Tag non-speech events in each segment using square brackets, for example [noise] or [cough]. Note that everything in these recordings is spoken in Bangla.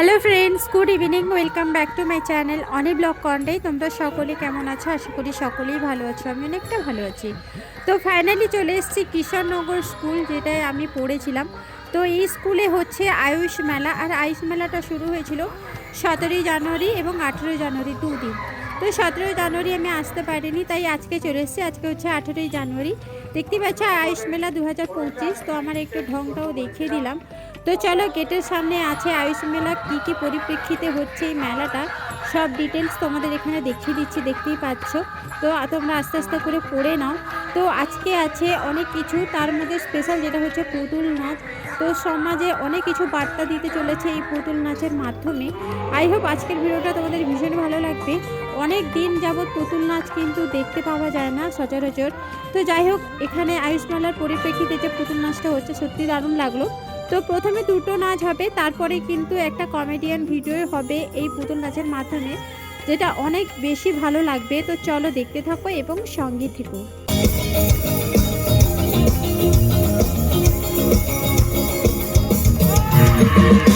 Hello friends good evening welcome back to my channel অনেক ব্লগ কন্ডে তোমরা সকলে কেমন আছো? আশা করি সকলেই ভালো আছো, আমি অনেকটা ভালো আছি। তো ফাইনালি চলে এসেছি কিশোরনগর স্কুল, যেটায় আমি পড়েছিলাম। তো এই স্কুলে হচ্ছে আয়ুষ মেলা, আর আয়ুষ মেলাটা শুরু হয়েছিল সতেরোই জানুয়ারি এবং আঠেরোই জানুয়ারি দু দিন। তো সতেরোই জানুয়ারি আমি আসতে পারিনি, তাই আজকে চলে এসেছি, আজকে হচ্ছে আঠেরোই জানুয়ারি। দেখতে পাচ্ছ আয়ুষ মেলা দু হাজার পঁচিশ, তো আমার একটু ঢংটাও দেখিয়ে দিলাম। তো চলো গেটের সামনে আছে আয়ুষ মেলা, কী কী পরিপ্রেক্ষিতে হচ্ছে এই মেলাটা? সব ডিটেলস তোমাদের এখানে দেখিয়ে দিচ্ছি, দেখতেই পাচ্ছ। তো তোমরা আস্তে আস্তে করে পড়ে নাও। তো আজকে আছে অনেক কিছু, তার মধ্যে স্পেশাল যেটা হচ্ছে পুতুল নাচ। তো সমাজে অনেক কিছু বার্তা দিতে চলেছে এই পুতুল নাচের মাধ্যমে। আই হোপ আজকের ভিডিওটা তোমাদের ভীষণ ভালো লাগবে। অনেক দিন যাবৎ পুতুল নাচ কিন্তু দেখতে পাওয়া যায় না সচরাচর। তো যাই হোক, এখানে আয়ুষ মেলার পরিপ্রেক্ষিতে যে পুতুল নাচটা হচ্ছে সত্যি দারুণ লাগল। তো প্রথমে দুটো নাচ হবে, তারপরে কিন্তু একটা কমেডিয়ান ভিডিও হবে এই পুতুল নাচের মাধ্যমে, যেটা অনেক বেশি ভালো লাগবে। তো চলো দেখতে থাকো এবং সঙ্গে থেকো।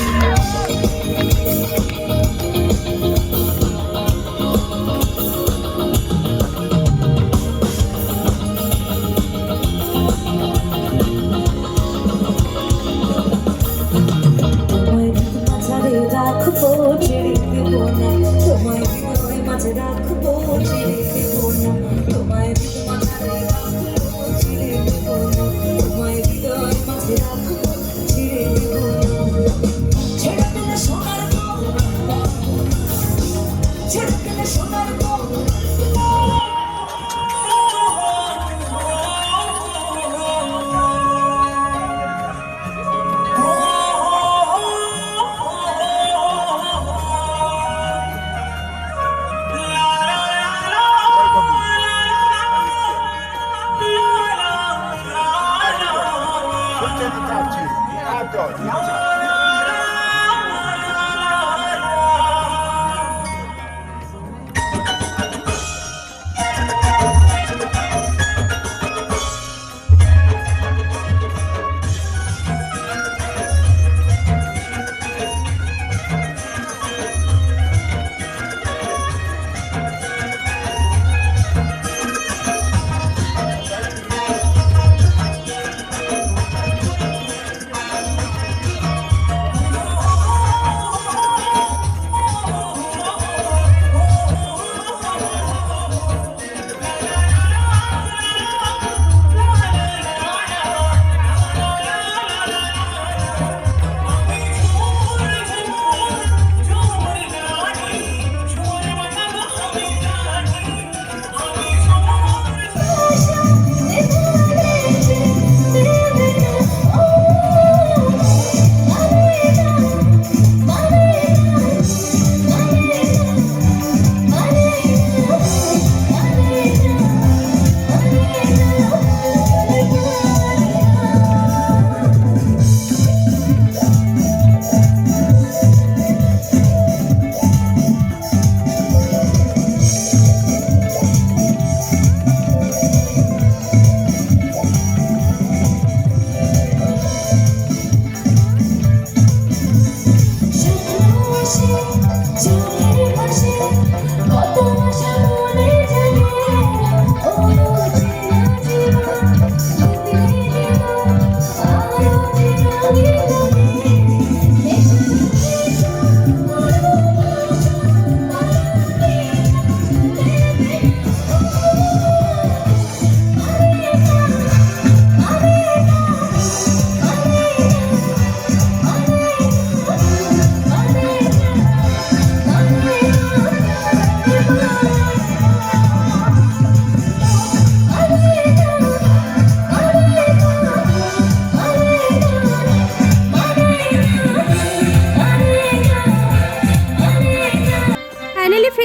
তোমায়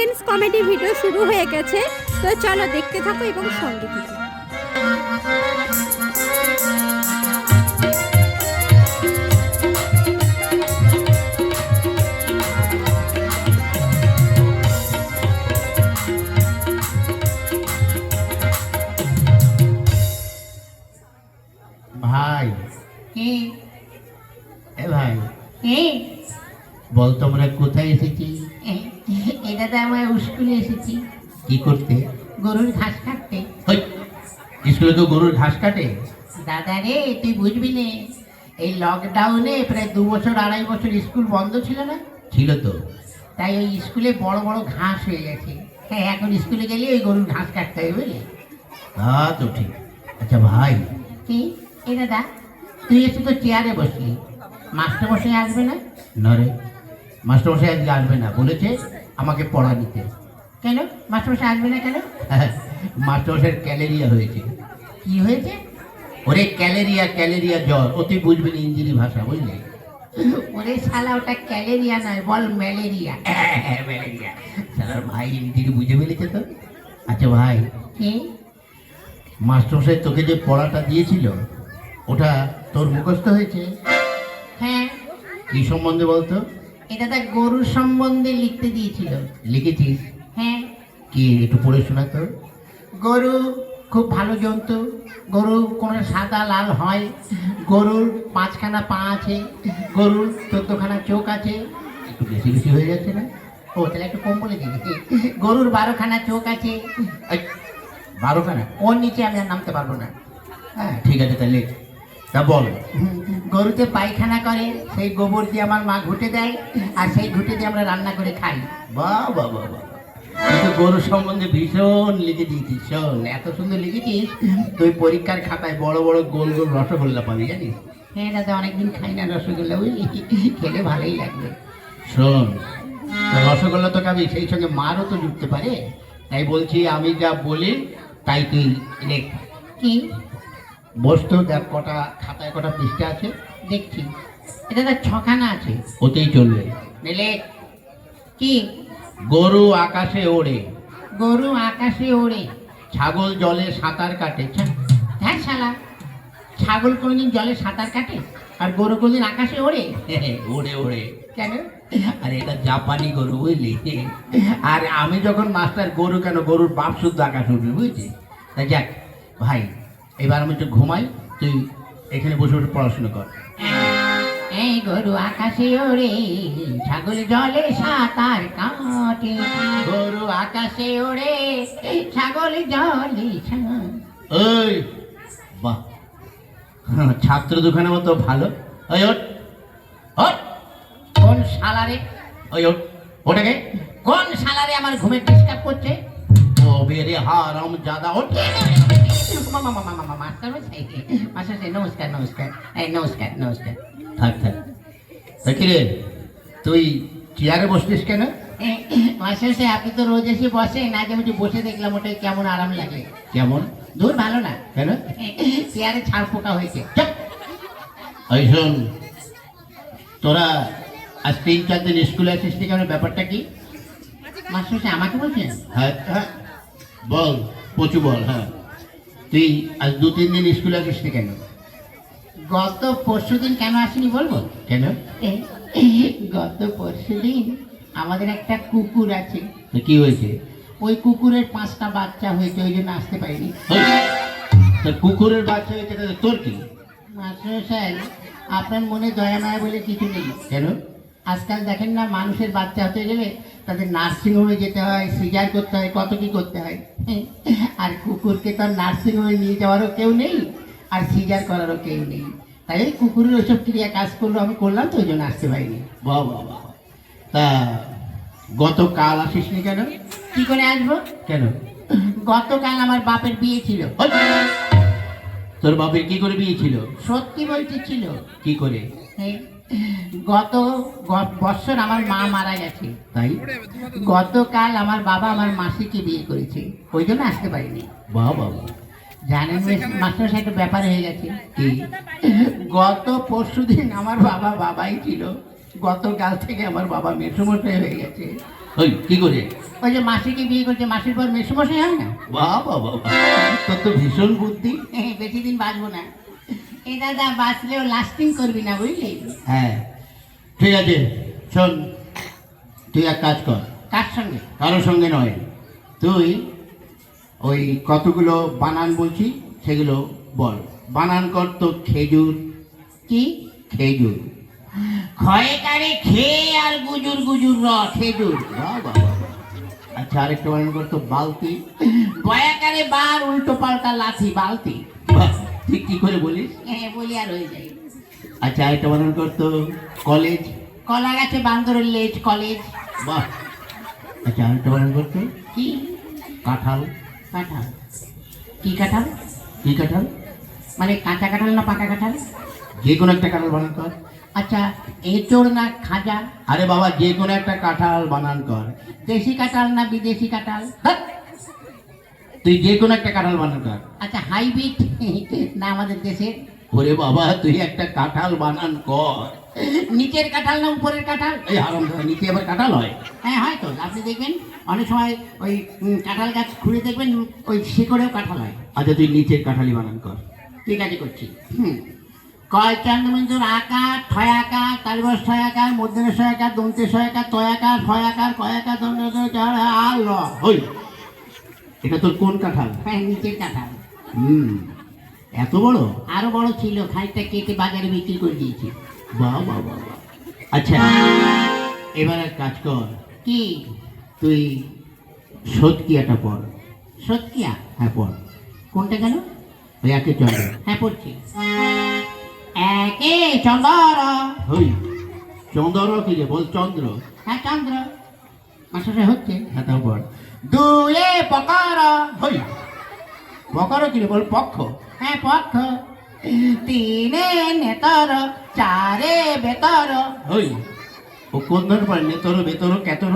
ফ্রেন্ডস কমেডি ভিডিও শুরু হয়ে গেছে। তো চলো দেখতে থাকো এবং সঙ্গে থেকো। ভাই। কি? এ ভাই। কি? বল তোমরা কোথায় এসেছি? এটা তো আমার স্কুলে এসেছি। কি করতে? গরুর ঘাস কাটতে। স্কুলে তো গরুর ঘাস কাটে। দাদা রে তুই বুঝবি নে এই লকডাউনে প্রায় দু বছর আড়াই বছর স্কুল বন্ধ ছিল না? ছিল তো। তাই ওই স্কুলে বড় বড় ঘাস হয়ে গেছে। হ্যাঁ এখন স্কুলে গেলে ওই গরুর ঘাস কাটতে হবে বুঝলি? তা তো ঠিক। আচ্ছা ভাই। কি? এই দাদা তুই এসে তো চেয়ারে বসলি। মাস্টার বসে আসবে না? না রে মাস্টারমশাই আজকে আসবে না। বলেছে আমাকে পড়া দিতে। কেন? মাস্টার বসে আসবে না কেন? [laughs] মাস্টারমশাইয়ের ক্যালেরিয়া হয়েছে। কি হয়েছে? ওরে ক্যালেরিয়া ক্যালেরিয়া জ্বর ও তুই বুঝবি না ইঞ্জিনি ভাষা বুঝলি? ওরে শালা ওটা ক্যালেরিয়া নয় বল ম্যালেরিয়া। [laughs] ম্যালেরিয়া। স্যার ভাই ইঞ্জিনি বুঝে ফেলেছে তো। আচ্ছা ভাই। কি? মাস্টারমশাই তোকে যে পড়াটা দিয়েছিল ওটা তোর মুখস্থ হয়েছে? হ্যাঁ। কি সম্বন্ধে বলতো? এটা তার গরুর সম্বন্ধে লিখতে দিয়েছিল। লিখেছিস? হ্যাঁ। কি একটু পড়ে শোনা তো। গরু খুব ভালো জন্তু। গরু কোনো সাদা লাল হয়। গরুর পাঁচখানা পা আছে। গরুর চোদ্দখানা চোখ আছে। একটু বেশি বেশি হয়ে যাচ্ছে না? ও তাহলে একটু কম বলে দিবি। গরুর বারোখানা চোখ আছে। বারোখানা? ওর নিচে আমি আর নামতে পারব না। হ্যাঁ ঠিক আছে তাহলে তা বল। গরুতে পায়খানা করে সেই গোবর দিয়ে আমার মা ঘুটে দেয় আর সেই ঘুটে দিয়ে আমরা রান্না করে খাই। বা বাহ তুই তো গরু সম্বন্ধে ভীষণ লিখে দিয়েছিস শোন এত সুন্দর লিখেছিস তুই পরীক্ষার খাতায় বড় বড় গোল গোল রসগোল্লা পাবি জানিস? হ্যাঁ দাদা অনেকদিন খাই না রসগোল্লা বুঝলি খেলে ভালোই লাগবে। শোন রসগোল্লা তো খাবি সেই সঙ্গে মারও তো জুটতে পারে। তাই বলছি আমি যা বলি তাই তুই লেখ। কি? বস তো দেখ কটা খাতায় কটা পৃষ্ঠা আছে দেখছি। এটা তো ছখানা আছে। ওতেই চলবে। নিলে কি? গরু আকাশে ওড়ে। গরু আকাশে ওড়ে। ছাগল জলে সাঁতার কাটে। হ্যাঁ শালা ছাগল কোনোদিন জলে সাঁতার কাটে? আর গরু কোনোদিন আকাশে ওড়ে? [laughs] ওড়ে ওড়ে। কেন? আর এটা জাপানি গরু বুঝলি? আর আমি যখন মাস্টার গরু কেন? গরুর বাপ শুদ্ধ আকাশ উঠবে বুঝলি? তা যাক ভাই এবার আমি একটু ঘুমাই তুই এখানে বসে বসে পড়াশোনা কর। এই গরু আকাশে ওড়ে ছাগল জলে সাঁতার কাটে। গরু আকাশে ওড়ে ছাগল জলে ওই বাহ। ছাত্র দোকানের মতো ভালো। ওই ওট ওট কোন শালারে? ওই ওট ওটাকে। কোন শালারে আমার ঘুমে ডিস্টার্ব করছে? ও বেরে হারাম জাদা ওট মামা মামা মামা নমস্কার নমস্কার এই নমস্কার নমস্কার থাক থাক তা কি রে তুই চেয়ারে বসতিস কেন মাস্টার মশাই আপনি তো রোজ এসে বসেন আজ আমি বসে দেখলাম ওটাই কেমন আরাম লাগে কেমন দূর ভালো না কেন চেয়ারে ছাড় পোকা হয়েছে! ওই শোন তোরা আজ তিন চার দিন স্কুলে আসিস কেন ব্যাপারটা কি মাস্টার আমাকে বলছেন হ্যাঁ হ্যাঁ বল, পচু বল হ্যাঁ তুই আজ দু তিন দিন স্কুলে আসিসনি কেন? গত পরশু দিন কেন আসেনি বলব? কেন? গত পরশু দিন আমাদের একটা কুকুর আছে। তো কি হয়েছে? ওই কুকুরের পাঁচটা বাচ্চা হয়েছে ওই জন্য আসতে পারিনি। কুকুরের বাচ্চা হয়েছে তোর কি? মাস্টারমশাই আপনার মনে দয়া মায়া বলে কিছু নেই। কেন? আজকাল দেখেন না মানুষের বাচ্চা হতে গেলে তাদের নার্সিংহোমে যেতে হয় সিজার করতে হয় কত কি করতে হয়। আর কুকুরকে তো নার্সিংহোমে নিয়ে যাওয়ারও কেউ নেই আর সিজার করারও কেউ নেই। তাই ওই কুকুরের ওইসব ক্রিয়া কাজ করল আমি করলাম তো ওই জন্য আসতে পারিনি বাহ বাহ বাহ। তা গতকাল আসিস নি কেন? কি করে আসব? কেন? গতকাল আমার বাপের বিয়ে ছিল। তোর বাপের কি করে বিয়ে ছিল? সত্যি বলতে ছিল। কি করে? এই, গত গ- বৎসর আমার মা মারা গেছে তাই গতকাল আমার বাবা আমার মাসিকে বিয়ে করেছে। ওই জন্য আসতে পারিনি। বাবা। জানেন মাস্টার একটা ব্যাপার হয়ে গেছে কি? গত পরশু দিন আমার বাবা বাবাই ছিল। গতকাল থেকে আমার বাবা মেসমশাই হয়ে গেছে। ওই কি করে? ওই যে মাসিকে বিয়ে করছে মাসির পর মেসমশাই হয় না? বাহ বাহ। তোর তো ভীষণ বুদ্ধি। বেশি দিন বাঁচবো না। এই দাদা বাঁচলেও লাস্টিং করবি না বুঝলি? হ্যাঁ। ঠিক আছে শোন তুই এক কাজ কর। কার সঙ্গে? কারোর সঙ্গে নয়। তুই ওই কতগুলো বানান বলছি সেগুলো বল। বানান কর তো খেজুর। কি? খেজুর। ক্ষয়কারে খেয়ে আর গুজুর গুজুর র খেজুর। আচ্ছা আরেকটা বানান করতো বালতি। বয়াকারে বার উল্টো পাল্টা লাথি বালতি। ঠিক কি করে বলিস? হ্যাঁ বলি আর হয়ে যায়। আচ্ছা আরেকটা বানান করতো। কলেজ? কলা গাছে বান্দরের লেজ কলেজ। বাহ। আচ্ছা আরেকটা বানান করতো। কি? কাঁঠাল। কাঁঠাল। কি কাঁঠাল? কি কাঁঠাল? মানে কাঁচা কাঁঠাল না পাকা কাঁঠাল? যে কোনো একটা কাঁঠাল বানান কর। আচ্ছা এঁচোড় না খাজা? আরে বাবা যে কোনো একটা কাঁঠাল বানান কর। দেশি কাঁঠাল না বিদেশি কাঁঠাল? ধ্যাৎ। তুই যে কোনো একটা কাঁঠাল বানান কর আচ্ছা হাইব্রিড না আমাদের দেশের ওরে বাবা তুই একটা কাঁঠাল বানান কর। নিচের কাঁঠাল না উপরের কাঁঠাল? এই হারাম নিচে আবার কাঁঠাল হয়? হ্যাঁ হয় তো। আপনি দেখবেন অনেক সময় ওই কাঁঠাল গাছ খুঁড়ে দেখবেন ওই শিকড়েও কাঁঠাল হয়। আচ্ছা তুই নিচের কাঁঠালি বানান কর। ঠিক আছে করছি। হুম। কয় চন্দ্রবিন্দুর আকার ছয় আকার তালিবস ছয় আকার মধ্যমের ছয় আকার দন্তের ছয় আকার তয় আকার ছয় আকার কয় আকার দন্তের চার আর ল ওই এটা তোর কোন কাঁঠাল? হ্যাঁ নিচের কাঁঠাল। হুম এত বড়? আরও বড় ছিল খানিকটা কেটে বাজারে বিক্রি করে দিয়েছি। বাহ বাহ বাহ বাহ। আচ্ছা এবার এক কাজ কর। কি? তুই সৎকিয়াটা পড়। সত্যিয়া হ্যাঁ পড়। কোনটা কেন ওই একে চন্দ্র। হ্যাঁ পড়ছি। একে চন্দ্র। হই চন্দ্র কি রে বল চন্দ্র। হ্যাঁ চন্দ্র। মাসে হচ্ছে। হ্যাঁ তাও পড়। দুয়ে পকার হই। বকারো কি বল? পক্ষ। হ্যাঁ পক্ষ। তিনে নেতর চারে বেতর। হই। ও কোন পড়ে নেতর বেতর কেতর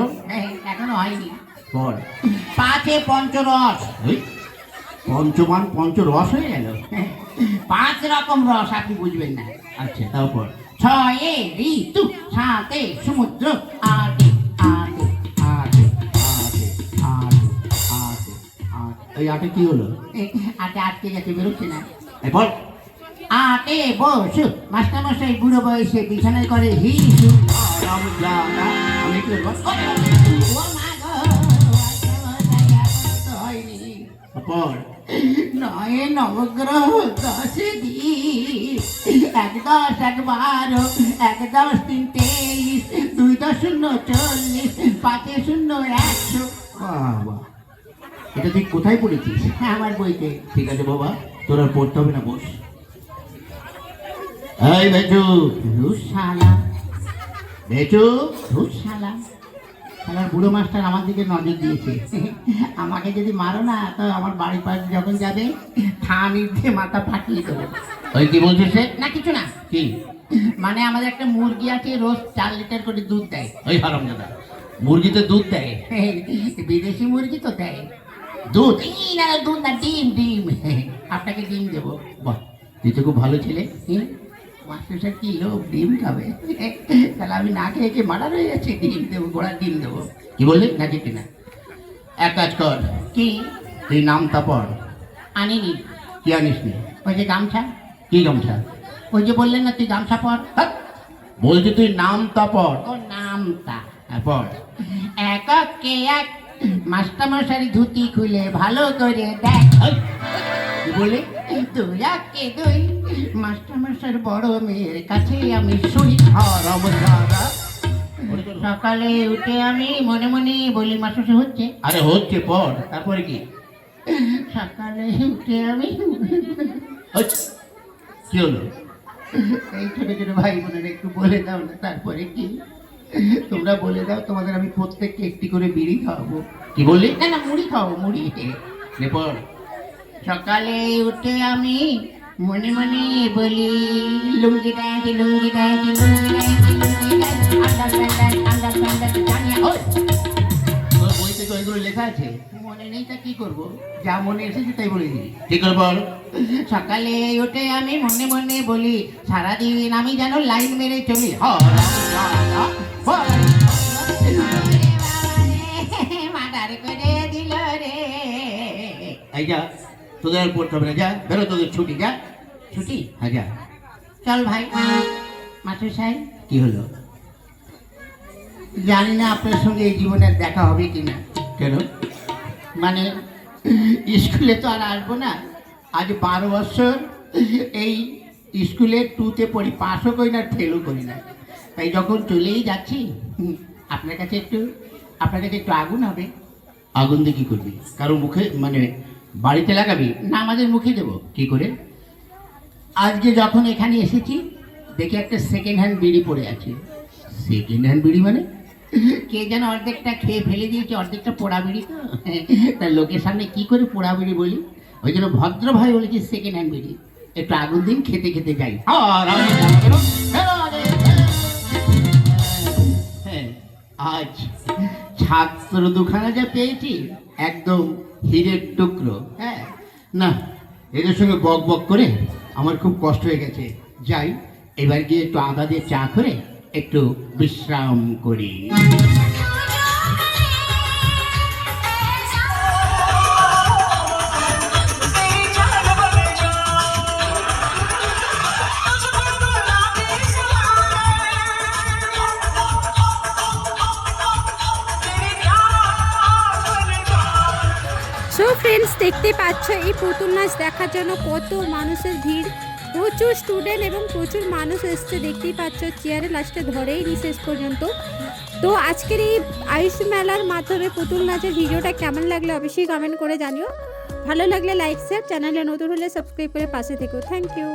এখনও হয়নি। পড় পাঁচে পঞ্চরস হই। পঞ্চমান পঞ্চ রস হয়ে গেল? পাঁচ রকম রস আপনি বুঝবেন না। আচ্ছা তাও পড় ছয়ে ঋতু সাতে সমুদ্র আটে এই আটে কি হলো? আটে আটকে গেছে বেরোচ্ছে না। বল। আটে বসু মাস্টারমশাই বুড়ো বয়সে বিছানায় করে হি জানা আমি হয়নি। পড় নয় নবগ্রহ দশে দিস এক দশ এক বারো এক দশ তিন তেইশ দুই দশ শূন্য চল্লিশ পাঁচে শূন্য একশো। বাহ। এটা তুই কোথায় পড়েছিস? হ্যাঁ আমার বইতে। ঠিক আছে বাবা তোর আর পড়তে হবে না বস। এই বেচু ধুসালা বেচু ধুসালা আমার বুড়ো মাস্টার আমার দিকে নজর দিয়েছে। আমাকে যদি মারো না তো আমার বাড়ির পাশে যখন যাবে থানির দিয়ে মাথা ফাটিয়ে দেবো। ওই কি বলছিস? না কিছু না। কি? মানে আমাদের একটা মুরগি আছে রোজ চার লিটার করে দুধ দেয়। ওই হারাম দাদা মুরগিতে দুধ দেয়? বিদেশি মুরগি তো দেয়। দুধ? না দুধ না ডিম ডিম। [laughs] আপনাকে ডিম দেবো। বাহ তুই তো খুব ভালো ছেলে। মাস্টার কি লোক ডিম খাবে? [laughs] তাহলে আমি না খেয়ে খেয়ে মারা রয়ে যাচ্ছি। ডিম দেবো গোড়ার ডিম দেবো। কি বললি? না ঠিক না। এক কাজ কর। কি? তুই নামটা পড়। আনিনি। কি আনিস নি ওই যে গামছা। কি গামছা? ওই যে বললেন না তুই গামছা পর হাট! বলছি তুই নামটা পড়। ও নামটা। হ্যাঁ পড়। এককে এক মাস্টারমশারি ধুতি খুলে ভালো করে দেখ। বলে দুই দুই। মাস্টারমশার বড় মেয়ের কাছে আমি শুই হারাম দাদা সকালে উঠে আমি মনে মনে বলি মাস্টার হচ্ছে? আরে হচ্ছে পড় তারপরে কি? সকালে উঠে আমি। কি হলো? এই ছোট ছোট ভাই বোনেরা একটু বলে দাও না তারপরে কি? তোমরা বলে দাও তোমাদের আমি প্রত্যেককে একটি করে বিড়ি খাওয়াবো। কি বললি? না না মুড়ি খাওয়াবো মুড়ি। সকালে উঠে আমি মনে মনে বলি লুঙ্গি ডাঁটি লুঙ্গি বইতে তো এগুলো লেখা আছে। মনে নেই তা কি করব? যা মনে এসেছে তাই বলে দিই সকালে উঠে আমি মনে মনে বলি সারাদিন আমি যেন লাইন মেরে চলি। রে। এই যা তোদের পড়তে হবে না যা বেরো তোদের ছুটি যা। ছুটি? হ্যাঁ যা। চল ভাই সাহেব কি হলো? জানি না আপনার সঙ্গে এই জীবনের দেখা হবে কিনা কেন? মানে স্কুলে তো আর আসব না। আজ বারো বছর এই স্কুলে টুতে পড়ি পাশও করি না ফেলও করি না। তাই যখন চলেই যাচ্ছি আপনার কাছে একটু আপনার কাছে একটু আগুন হবে। আগুন দিয়ে কি করবি? কারও মুখে মানে বাড়িতে লাগাবি? না আমাদের মুখে দেবো। কি করে? আজকে যখন এখানে এসেছি দেখি একটা সেকেন্ড হ্যান্ড বিড়ি পড়ে আছে। সেকেন্ড হ্যান্ড বিড়ি মানে? কে যেন অর্ধেকটা খেয়ে ফেলে দিয়েছে অর্ধেকটা পোড়া বিড়ি তো। তা লোকের সামনে কি করে পোড়া বিড়ি বলি? ওই জন্য ভদ্রভাবে বলেছি সেকেন্ড হ্যান্ড বিড়ি। একটু আগুন দিন খেতে খেতে যাই। আর আরে, আজ ছাত্র দুখানা যা পেয়েছি, একদম হিরের টুকরো হ্যাঁ? না, এদের সঙ্গে বক বক করে আমার খুব কষ্ট হয়ে গেছে। যাই, এবার গিয়ে একটু আদা দিয়ে চা করে একটু বিশ্রাম করি। দেখতে পাচ্ছ, এই পুতুল নাচ দেখার জন্য কত মানুষের ভিড়। প্রচুর স্টুডেন্ট এবং প্রচুর মানুষ এসছে, দেখতেই পাচ্ছ চেয়ারে লাস্টে ধরেই নি শেষ পর্যন্ত। তো আজকের এই আয়ুষ মেলার মাধ্যমে পুতুল নাচের ভিডিওটা কেমন লাগল অবশ্যই কমেন্ট করে জানিও। ভালো লাগলে লাইক শেয়ার চ্যানেলে নতুন হলে সাবস্ক্রাইব করে পাশে থেকো। Thank you